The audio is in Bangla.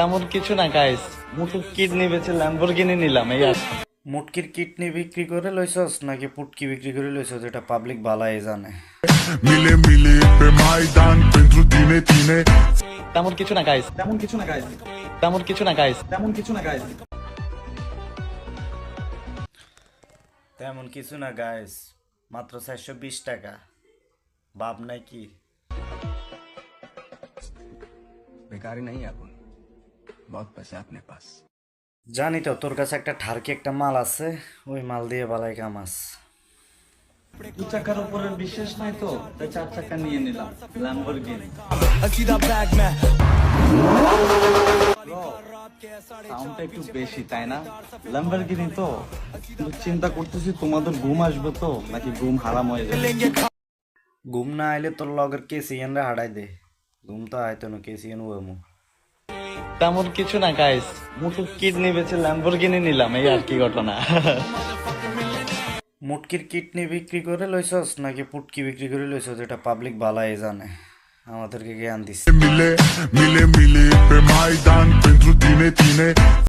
তেমন কিছু না গাইস মুটুর কিডনি বেছে ল্যাম্বরগিনি নিলাম এই আর। মুটকির কিডনি বিক্রি করে লইছস নাকি পুটকি বিক্রি করে লইছস এটা পাবলিক বালাই জানে? মিলে মিলে ময়দান পেন্ট্রু দিনে দিনে। তেমন কিছু না গাইস তেমন কিছু না গাইস তেমন কিছু না গাইস তেমন কিছু না গাইস তেমন কিছু না গাইস মাত্র চারশো বিশ টাকা। বাপ নাই কি বেকারি নাই এখন। বহুত পয়সা আপনার পাস। জানি তো তোর কাছে একটা ঠারকি একটা মাল আছে ওই মাল দিয়ে বালাই কামাস চিন্তা করতেছি তোমাদের ঘুম আসবে তো নাকি ঘুম হয়ে ঘুম না আইলে তোর লগের কেসিয়ানরা হারাই দে। ঘুম তো আয়তো কেসিএন কেসিয়ান তেমন কিছু না গাইস মুটুক কিডনি বেচে ল্যাম্বরগিনি নিলাম এই আর কি ঘটনা। মুটকির কিডনি বিক্রি করে লইছস নাকি পুটকি বিক্রি করে লইছস? এটা পাবলিক বালাই জানে। আমাদেরকে জ্ঞান দিস মিলে মিলে মিলে প্রেমাই দান পেন্দ্রু দিনে tine